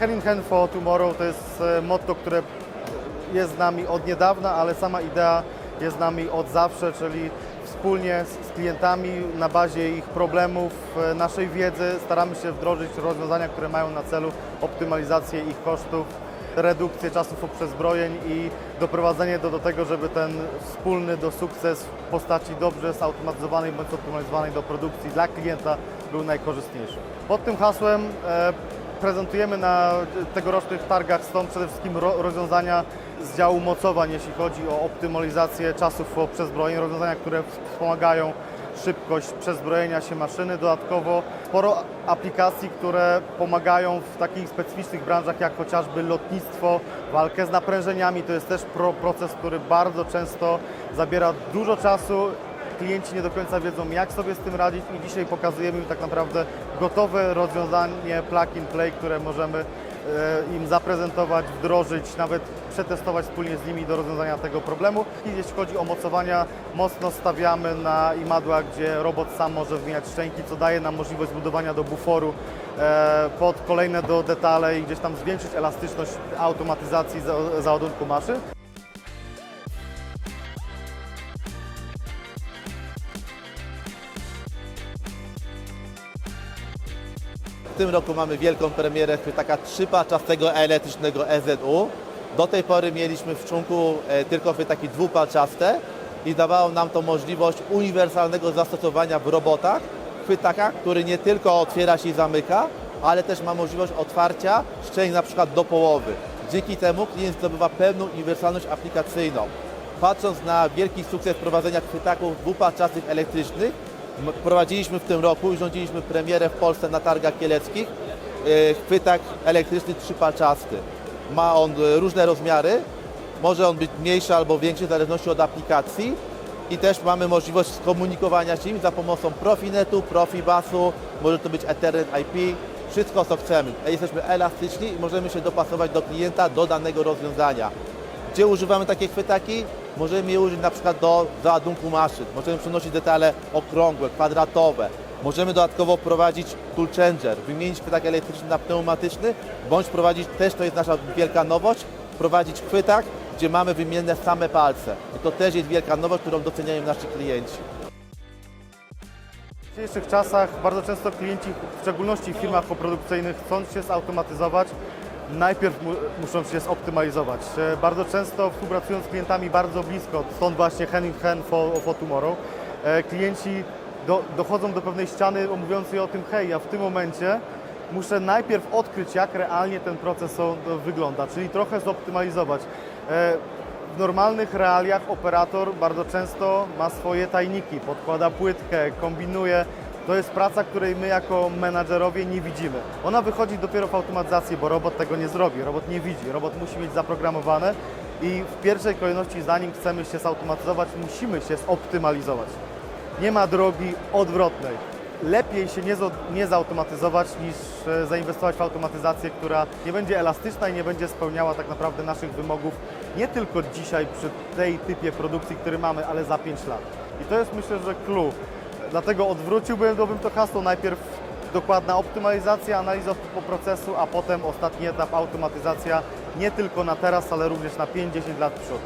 Hand in Hand for Tomorrow to jest e, motto, które jest z nami od niedawna, ale sama idea jest z nami od zawsze, czyli wspólnie z, klientami na bazie ich problemów, e, naszej wiedzy staramy się wdrożyć rozwiązania, które mają na celu optymalizację ich kosztów, redukcję czasów poprzezbrojeń i doprowadzenie do, do tego, żeby ten wspólny do sukces w postaci dobrze zautomatyzowanej bądź optymalizowanej do produkcji dla klienta był najkorzystniejszy. Pod tym hasłem e, prezentujemy na tegorocznych targach stąd przede wszystkim ro, rozwiązania z działu mocowań, jeśli chodzi o optymalizację czasów po przezbrojeniu, rozwiązania, które wspomagają szybkość przezbrojenia się maszyny. Dodatkowo sporo aplikacji, które pomagają w takich specyficznych branżach jak chociażby lotnictwo, walkę z naprężeniami. To jest też pro, proces, który bardzo często zabiera dużo czasu klienci nie do końca wiedzą, jak sobie z tym radzić i dzisiaj pokazujemy im tak naprawdę gotowe rozwiązanie plug and play, które możemy e, im zaprezentować, wdrożyć, nawet przetestować wspólnie z nimi do rozwiązania tego problemu. I jeśli chodzi o mocowania, mocno stawiamy na imadła, gdzie robot sam może wymieniać szczęki, co daje nam możliwość zbudowania do buforu e, pod kolejne do detale i gdzieś tam zwiększyć elastyczność automatyzacji za- załadunku maszyn. W tym roku mamy wielką premierę chwytaka trzypalczastego elektrycznego EZU. Do tej pory mieliśmy w członku e, tylko chwytaki dwupalczaste i dawało nam to możliwość uniwersalnego zastosowania w robotach chwytaka, który nie tylko otwiera się i zamyka, ale też ma możliwość otwarcia szczęk na przykład do połowy. Dzięki temu klient zdobywa pełną uniwersalność aplikacyjną. Patrząc na wielki sukces prowadzenia chwytaków dwupalczastych elektrycznych, prowadziliśmy w tym roku i rządziliśmy premierę w Polsce na targach kieleckich e, chwytak elektryczny trzypalczasty. Ma on e, różne rozmiary, może on być mniejszy albo większy w zależności od aplikacji i też mamy możliwość skomunikowania się im za pomocą Profinetu, Profibasu, może to być Ethernet IP, wszystko co chcemy. Jesteśmy elastyczni i możemy się dopasować do klienta, do danego rozwiązania. Gdzie używamy takie chwytaki? Możemy je użyć na przykład do załadunku maszyn. Możemy przenosić detale okrągłe, kwadratowe. Możemy dodatkowo wprowadzić tool changer, wymienić chwytak elektryczny na pneumatyczny, bądź wprowadzić, też to jest nasza wielka nowość, wprowadzić chwytak, gdzie mamy wymienne same palce. I to też jest wielka nowość, którą doceniają nasi klienci. W dzisiejszych czasach bardzo często klienci, w szczególności w firmach koprodukcyjnych, chcąc się zautomatyzować, najpierw mu, muszą się zoptymalizować. E, Bardzo często współpracując z klientami bardzo blisko, stąd właśnie hand in hand for, for tomorrow, e, klienci do, dochodzą do pewnej ściany mówiącej o tym, hej, ja w tym momencie muszę najpierw odkryć, jak realnie ten proces o- wygląda, czyli trochę zoptymalizować. E, w normalnych realiach operator bardzo często ma swoje tajniki, podkłada płytkę, kombinuje. To jest praca, której my jako menadżerowie nie widzimy. Ona wychodzi dopiero w automatyzacji, bo robot tego nie zrobi, robot nie widzi, robot musi mieć zaprogramowane i w pierwszej kolejności zanim chcemy się zautomatyzować, musimy się zoptymalizować. Nie ma drogi odwrotnej. Lepiej się nie, nie zautomatyzować niż e, zainwestować w automatyzację, która nie będzie elastyczna i nie będzie spełniała tak naprawdę naszych wymogów nie tylko dzisiaj przy tej typie produkcji, który mamy, ale za 5 lat. I to jest myślę, że clue. Dlatego odwróciłbym bym to hasło najpierw dokładna optymalizacja, analiza po procesu, a potem ostatni etap automatyzacja nie tylko na teraz, ale również na 5-10 lat w przód.